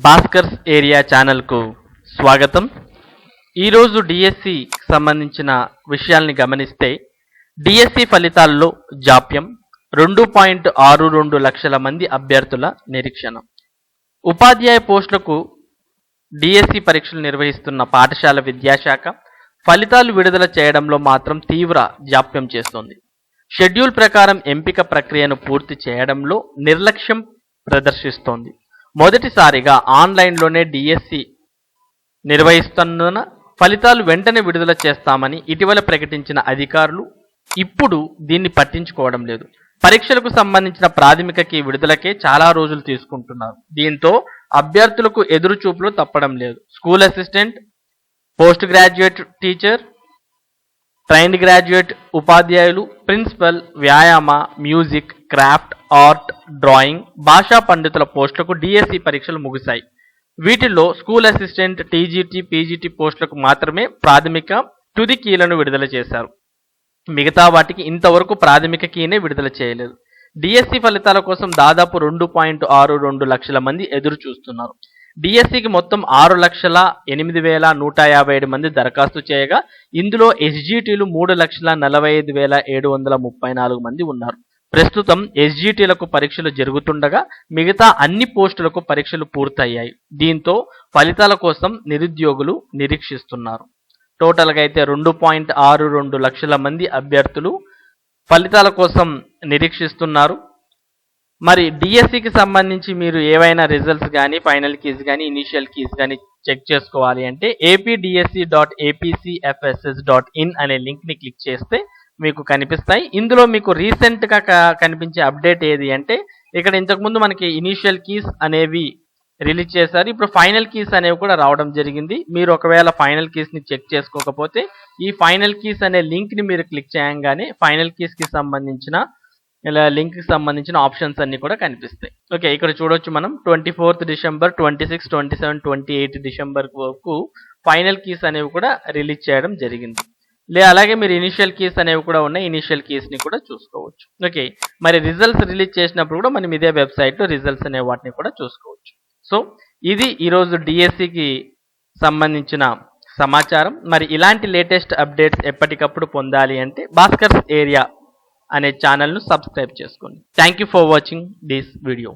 Bhaskar's area ఛానల్కు స్వాగతం. ఈరోజు డిఎస్సి సంబంధించిన విషయాల్ని గమనిస్తే డిఎస్సి ఫలితాల్లో జాప్యం రెండు పాయింట్ ఆరు రెండు లక్షల మంది అభ్యర్థుల నిరీక్షణ. ఉపాధ్యాయ పోస్టులకు డిఎస్సి పరీక్షలు నిర్వహిస్తున్న పాఠశాల విద్యాశాఖ ఫలితాలు విడుదల చేయడంలో మాత్రం తీవ్ర జాప్యం చేస్తోంది. షెడ్యూల్ ప్రకారం ఎంపిక ప్రక్రియను పూర్తి చేయడంలో నిర్లక్ష్యం ప్రదర్శిస్తోంది. మొదటిసారిగా ఆన్లైన్లోనే డిఎస్సి నిర్వహిస్తున్న ఫలితాలు వెంటనే విడుదల చేస్తామని ఇటీవల ప్రకటించిన అధికారులు ఇప్పుడు దీన్ని పట్టించుకోవడం లేదు. పరీక్షలకు సంబంధించిన ప్రాథమిక కీ విడుదలకే చాలా రోజులు తీసుకుంటున్నారు. దీంతో అభ్యర్థులకు ఎదురు చూపులు తప్పడం లేదు. School assistant post graduate teacher trained graduate ఉపాధ్యాయులు ప్రిన్సిపల్ వ్యాయామ మ్యూజిక్ క్రాఫ్ట్ ఆర్ట్ డ్రాయింగ్ భాషా పండితుల పోస్టులకు డిఎస్సి పరీక్షలు ముగిశాయి. వీటిల్లో స్కూల్ అసిస్టెంట్ టీజీటీ పీజీటీ పోస్టులకు మాత్రమే ప్రాథమిక తుది కీలను విడుదల చేశారు. మిగతా వాటికి ఇంతవరకు ప్రాథమిక కీనే విడుదల చేయలేదు. డిఎస్సి ఫలితాల కోసం దాదాపు రెండు పాయింట్ ఆరు రెండు లక్షల మంది ఎదురు చూస్తున్నారు. డిఎస్సికి మొత్తం ఆరు లక్షల ఎనిమిది వేల నూట యాభై ఏడు మంది దరఖాస్తు చేయగా ఇందులో ఎస్జిటిలు మూడు లక్షల నలభై ఐదు వేల ఏడు వందల ముప్పై నాలుగు మంది ఉన్నారు. ప్రస్తుతం ఎస్జీటీలకు పరీక్షలు జరుగుతుండగా మిగతా అన్ని పోస్టులకు పరీక్షలు పూర్తయ్యాయి. దీంతో ఫలితాల కోసం నిరుద్యోగులు నిరీక్షిస్తున్నారు. టోటల్గా అయితే రెండు పాయింట్ ఆరు రెండు లక్షల మంది అభ్యర్థులు ఫలితాల కోసం నిరీక్షిస్తున్నారు. మరి డిఎస్సికి సంబంధించి మీరు ఏవైనా రిజల్ట్స్ కానీ ఫైనల్ కీస్ కానీ ఇనిషియల్ కీస్ కానీ చెక్ చేసుకోవాలి అంటే APDSC dot APCFSS dot in అనే లింక్ని క్లిక్ చేస్తే మీకు కనిపిస్తాయి. ఇందులో మీకు రీసెంట్గా క- కనిపించే అప్డేట్ ఏది అంటే ఇక్కడ ఇంతకుముందు మనకి ఇనీషియల్ కీస్ అనేవి రిలీజ్ చేశారు. ఇప్పుడు ఫైనల్ కీస్ అనేవి కూడా రావడం జరిగింది. మీరు ఒకవేళ ఫైనల్ కీస్ని చెక్ చేసుకోకపోతే ఈ ఫైనల్ కీస్ అనే లింక్ని మీరు క్లిక్ చేయగానే ఫైనల్ కీస్కి సంబంధించిన ఇలా లింక్కి సంబంధించిన ఆప్షన్స్ అన్ని కూడా కనిపిస్తాయి. ఓకే ఇక్కడ చూడొచ్చు మనం. Twenty fourth December twenty six twenty seven twenty eight December వరకు ఫైనల్ కీస్ అనేవి కూడా రిలీజ్ చేయడం జరిగింది. లే అలాగే మీరు ఇనిషియల్ కీస్ అనేవి కూడా ఉన్నాయి. ఇనిషియల్ కీస్ని కూడా చూసుకోవచ్చు. ఓకే మరి రిజల్ట్స్ రిలీజ్ చేసినప్పుడు కూడా మనం ఇదే వెబ్సైట్లో రిజల్ట్స్ అనే వాటిని కూడా చూసుకోవచ్చు. సో ఇది ఈరోజు డిఎస్సికి సంబంధించిన సమాచారం. మరి ఇలాంటి లేటెస్ట్ అప్డేట్స్ ఎప్పటికప్పుడు పొందాలి అంటే భాస్కర్స్ ఏరియా అనే ఛానల్ను సబ్స్క్రైబ్ చేసుకోండి. Thank you for watching this video